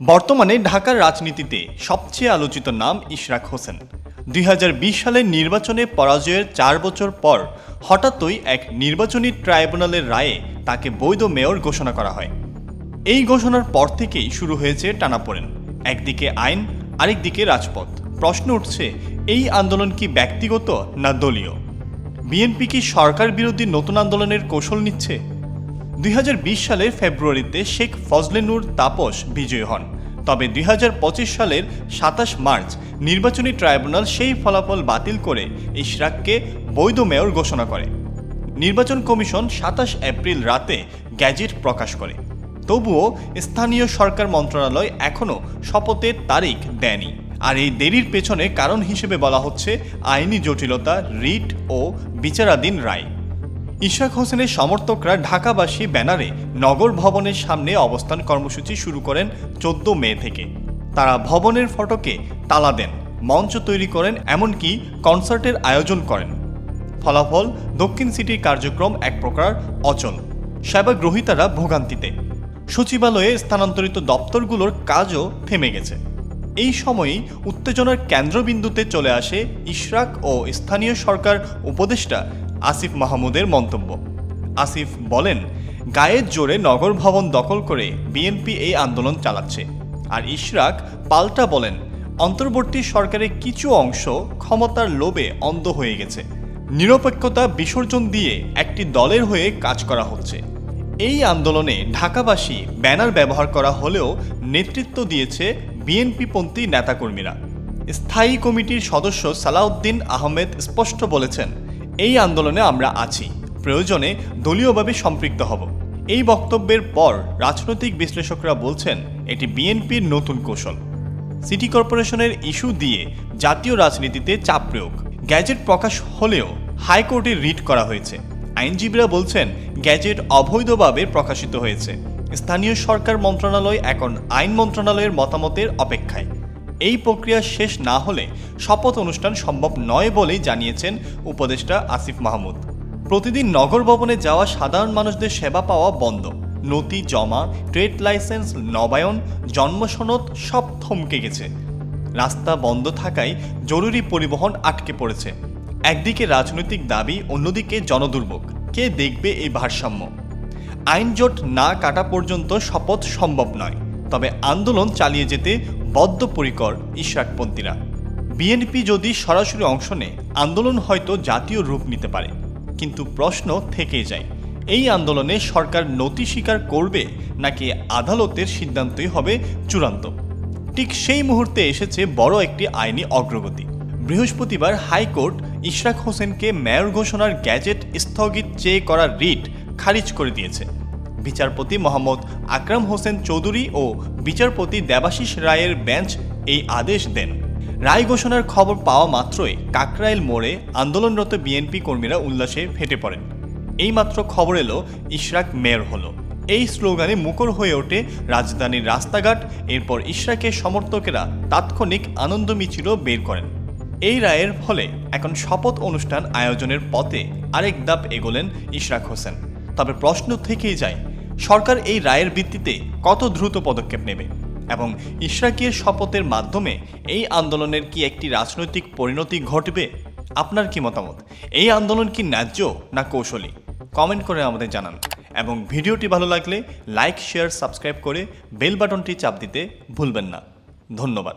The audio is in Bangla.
বর্তমানে ঢাকার রাজনীতিতে সবচেয়ে আলোচিত নাম ইশরাক হোসেন। দুই হাজার বিশ সালের নির্বাচনে পরাজয়ের চার বছর পর হঠাৎই এক নির্বাচনী ট্রাইব্যুনালের রায়ে তাকে বৈধ মেয়র ঘোষণা করা হয়। এই ঘোষণার পর থেকেই শুরু হয়েছে টানাপোড়েন। একদিকে আইন, আরেকদিকে রাজপথ। প্রশ্ন উঠছে, এই আন্দোলন কি ব্যক্তিগত না দলীয়? বিএনপি কি সরকার বিরোধী নতুন আন্দোলনের কৌশল নিচ্ছে? দুই হাজার বিশ সালের ফেব্রুয়ারিতে শেখ ফজলে নূর তাপস বিজয়ী হন। তবে দুই হাজার পঁচিশ সালের সাতাশ মার্চ নির্বাচনী ট্রাইব্যুনাল সেই ফলাফল বাতিল করে ইশরাককে বৈধ মেয়র ঘোষণা করে। নির্বাচন কমিশন সাতাশ এপ্রিল রাতে গ্যাজেট প্রকাশ করে। তবুও স্থানীয় সরকার মন্ত্রণালয় এখনও শপথের তারিখ দেয়নি। আর এই দেরির পেছনে কারণ হিসেবে বলা হচ্ছে আইনি জটিলতা, রিট ও বিচারাধীন রায়। ইশাক হোসেনের সমর্থকরা ঢাকাবাসী ব্যানারে নগর ভবনের সামনে অবস্থান কর্মসূচি শুরু করেন চোদ্দ মে থেকে। তারা ভবনের ফটকে তালা দেন, মঞ্চ তৈরি করেন, এমনকি কনসার্টের আয়োজন করেন। ফলাফল, দক্ষিণ সিটির কার্যক্রম এক প্রকার অচল। সেবা গ্রহীতারা ভোগান্তিতে। সচিবালয়ে স্থানান্তরিত দপ্তরগুলোর কাজও থেমে গেছে। এই সময়ই উত্তেজনার কেন্দ্রবিন্দুতে চলে আসে ইশরাক ও স্থানীয় সরকার উপদেষ্টা আসিফ মাহমুদের মন্তব্য। আসিফ বলেন, গায়ের জোরে নগর ভবন দখল করে বিএনপি এই আন্দোলন চালাচ্ছে। আর ইশরাক পাল্টা বলেন, অন্তর্বর্তী সরকারের কিছু অংশ ক্ষমতার লোভে অন্ধ হয়ে গেছে। নিরপেক্ষতা বিসর্জন দিয়ে একটি দলের হয়ে কাজ করা হচ্ছে। এই আন্দোলনে ঢাকাবাসী ব্যানার ব্যবহার করা হলেও নেতৃত্ব দিয়েছে বিএনপিপন্থী নেতাকর্মীরা। স্থায়ী কমিটির সদস্য সালাউদ্দিন আহমেদ স্পষ্ট বলেছেন এই আন্দোলনে আমরা আছি। প্রয়োজনে দলীয়ভাবে সম্পৃক্ত হব। এই বক্তব্যের পর রাজনৈতিক বিশ্লেষকরা বলছেন, এটি বিএনপির নতুন কৌশল। সিটি কর্পোরেশনের ইস্যু দিয়ে জাতীয় রাজনীতিতে চাপ প্রয়োগ। গ্যাজেট প্রকাশ হলেও হাইকোর্টে রিট করা হয়েছে। আইনজীবীরা বলছেন, গ্যাজেট অবৈধভাবে প্রকাশিত হয়েছে। স্থানীয় সরকার মন্ত্রণালয় এখন আইন মন্ত্রণালয়ের মতামতের অপেক্ষায়। এই প্রক্রিয়া শেষ না হলে শপথ অনুষ্ঠান সম্ভব নয় বলেই জানিয়েছেন উপদেষ্টা আসিফ মাহমুদ। প্রতিদিন নগর ভবনে যাওয়া সাধারণ মানুষদের সেবা পাওয়া বন্ধ। নথি জমা, ট্রেড লাইসেন্স, নবায়ন, জন্মসনদ সব থমকে গেছে। রাস্তা বন্ধ থাকায় জরুরি পরিবহন আটকে পড়েছে। একদিকে রাজনৈতিক দাবি, অন্যদিকে জনদুর্ভোগ। কে দেখবে এই ভারসাম্য? আইনজোট না কাটা পর্যন্ত শপথ সম্ভব নয়। তবে আন্দোলন চালিয়ে যেতে বদ্ধপরিকর ইশরাকপন্থীরা বিএনপি যদি সরাসরি অংশ নেয়, আন্দোলন হয়তো জাতীয় রূপ নিতে পারে। কিন্তু প্রশ্ন থেকেই যায়, এই আন্দোলনে সরকার নতি স্বীকার করবে নাকি আদালতের সিদ্ধান্তই হবে চূড়ান্ত? ঠিক সেই মুহূর্তে এসেছে বড় একটি আইনি অগ্রগতি। বৃহস্পতিবার হাইকোর্ট ইশরাক হোসেনকে মেয়র ঘোষণার গ্যাজেট স্থগিত চেয়ে করা রিট খারিজ করে দিয়েছে। বিচারপতি মোহাম্মদ আকরাম হোসেন চৌধুরী ও বিচারপতি দেবাশিস রায়ের বেঞ্চ এই আদেশ দেন। রায় ঘোষণার খবর পাওয়া মাত্রই কাকরাইল মোড়ে আন্দোলনরত বিএনপি কর্মীরা উল্লাসে ফেটে পড়েন। এইমাত্র খবর এলো, ইশরাক মেয়র হলো। এই স্লোগানে মুখর হয়ে ওঠে রাজধানীর রাস্তাঘাট, এরপর ইশরাকের সমর্থকেরা তাৎক্ষণিক আনন্দ মিছিলও বের করেন। এই রায়ের ফলে এখন শপথ অনুষ্ঠান আয়োজনের পথে আরেক ধাপ এগোলেন ইশরাক হোসেন। তবে প্রশ্ন থেকেই যায় সরকার এই রায়ের ভিত্তিতে কত দ্রুত পদক্ষেপ নেবে এবং ইশরাকের শপথের মাধ্যমে এই আন্দোলনের কি একটি রাজনৈতিক পরিণতি ঘটবে? আপনার কি মতামত? এই আন্দোলন কি ন্যায্য না কৌশলী? কমেন্ট করে আমাদের জানান। এবং ভিডিওটি ভালো লাগলে লাইক, শেয়ার, সাবস্ক্রাইব করে বেল বাটনটি চাপ দিতে ভুলবেন না। ধন্যবাদ।